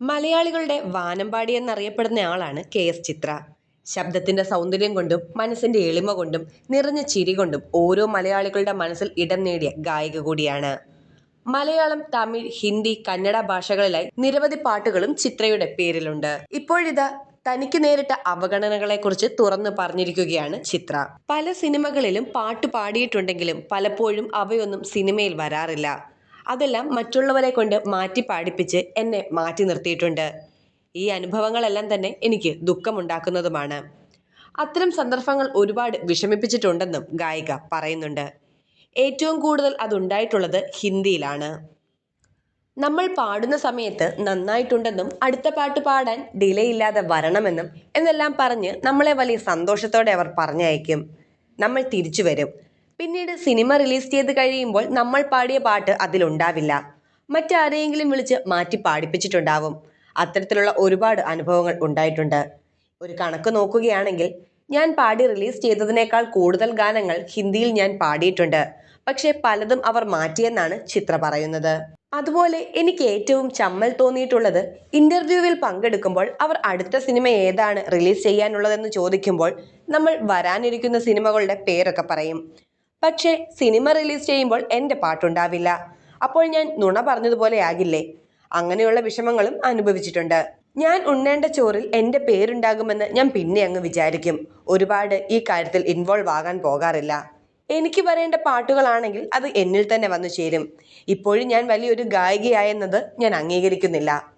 മലയാളികളുടെ വാനമ്പാടി എന്നറിയപ്പെടുന്ന ആളാണ് കെ എസ് ചിത്ര. ശബ്ദത്തിന്റെ സൗന്ദര്യം കൊണ്ടും മനസ്സിന്റെ എളിമ കൊണ്ടും നിറഞ്ഞ ചിരി കൊണ്ടും ഓരോ മലയാളികളുടെ മനസ്സിൽ ഇടം നേടിയ ഗായിക കൂടിയാണ്. മലയാളം തമിഴ് ഹിന്ദി കന്നഡ ഭാഷകളിലായി നിരവധി പാട്ടുകളും ചിത്രയുടെ പേരിലുണ്ട്. ഇപ്പോഴിതാ തനിക്ക് നേരിട്ട അവഗണനകളെക്കുറിച്ച് തുറന്നു പറഞ്ഞിരിക്കുകയാണ് ചിത്ര. പല സിനിമകളിലും പാട്ട് പാടിയിട്ടുണ്ടെങ്കിലും പലപ്പോഴും അവയൊന്നും സിനിമയിൽ വരാറില്ല. അതെല്ലാം മറ്റുള്ളവരെ കൊണ്ട് മാറ്റി പാടിപ്പിച്ച് എന്നെ മാറ്റി നിർത്തിയിട്ടുണ്ട്. ഈ അനുഭവങ്ങളെല്ലാം തന്നെ എനിക്ക് ദുഃഖമുണ്ടാക്കുന്നതുമാണ്. അത്തരം സന്ദർഭങ്ങൾ ഒരുപാട് വിഷമിപ്പിച്ചിട്ടുണ്ടെന്നും ഗായിക പറയുന്നുണ്ട്. ഏറ്റവും കൂടുതൽ അതുണ്ടായിട്ടുള്ളത് ഹിന്ദിയിലാണ്. നമ്മൾ പാടുന്ന സമയത്ത് നന്നായിട്ടുണ്ടെന്നും അടുത്ത പാട്ട് പാടാൻ ഡിലേ ഇല്ലാതെ വരണമെന്നും എന്നെല്ലാം പറഞ്ഞ് നമ്മളെ വലിയ സന്തോഷത്തോടെ അവർ പറഞ്ഞയക്കും. നമ്മൾ തിരിച്ചു വരും. പിന്നീട് സിനിമ റിലീസ് ചെയ്ത് കഴിയുമ്പോൾ നമ്മൾ പാടിയ പാട്ട് അതിലുണ്ടാവില്ല. മറ്റാരെയെങ്കിലും വിളിച്ച് മാറ്റി പാടിപ്പിച്ചിട്ടുണ്ടാവും. അത്തരത്തിലുള്ള ഒരുപാട് അനുഭവങ്ങൾ ഉണ്ടായിട്ടുണ്ട്. ഒരു കണക്ക് നോക്കുകയാണെങ്കിൽ ഞാൻ പാടി റിലീസ് ചെയ്തതിനേക്കാൾ കൂടുതൽ ഗാനങ്ങൾ ഹിന്ദിയിൽ ഞാൻ പാടിയിട്ടുണ്ട്. പക്ഷേ പലതും അവർ മാറ്റിയെന്നാണ് ചിത്ര പറയുന്നത്. അതുപോലെ എനിക്ക് ഏറ്റവും ചമ്മൽ തോന്നിയിട്ടുള്ളത് ഇന്റർവ്യൂവിൽ പങ്കെടുക്കുമ്പോൾ അവർ അടുത്ത സിനിമ ഏതാണ് റിലീസ് ചെയ്യാനുള്ളതെന്ന് ചോദിക്കുമ്പോൾ നമ്മൾ വരാനിരിക്കുന്ന സിനിമകളുടെ പേരൊക്കെ പറയും. പക്ഷേ സിനിമ റിലീസ് ചെയ്യുമ്പോൾ എന്റെ പാട്ടുണ്ടാവില്ല. അപ്പോൾ ഞാൻ നുണ പറഞ്ഞതുപോലെ ആകില്ലേ? അങ്ങനെയുള്ള വിഷമങ്ങളും അനുഭവിച്ചിട്ടുണ്ട്. ഞാൻ ഉണ്ണേണ്ട ചോറിൽ എന്റെ പേരുണ്ടാകുമെന്ന് ഞാൻ പിന്നെ അങ്ങ് വിചാരിക്കും. ഒരുപാട് ഈ കാര്യത്തിൽ ഇൻവോൾവ് ആകാൻ പോകാറില്ല. എനിക്ക് വരേണ്ട പാട്ടുകളാണെങ്കിൽ അത് എന്നിൽ തന്നെ വന്നു ചേരും. ഇപ്പോഴും ഞാൻ വലിയൊരു ഗായികയായെന്നത് ഞാൻ അംഗീകരിക്കുന്നില്ല.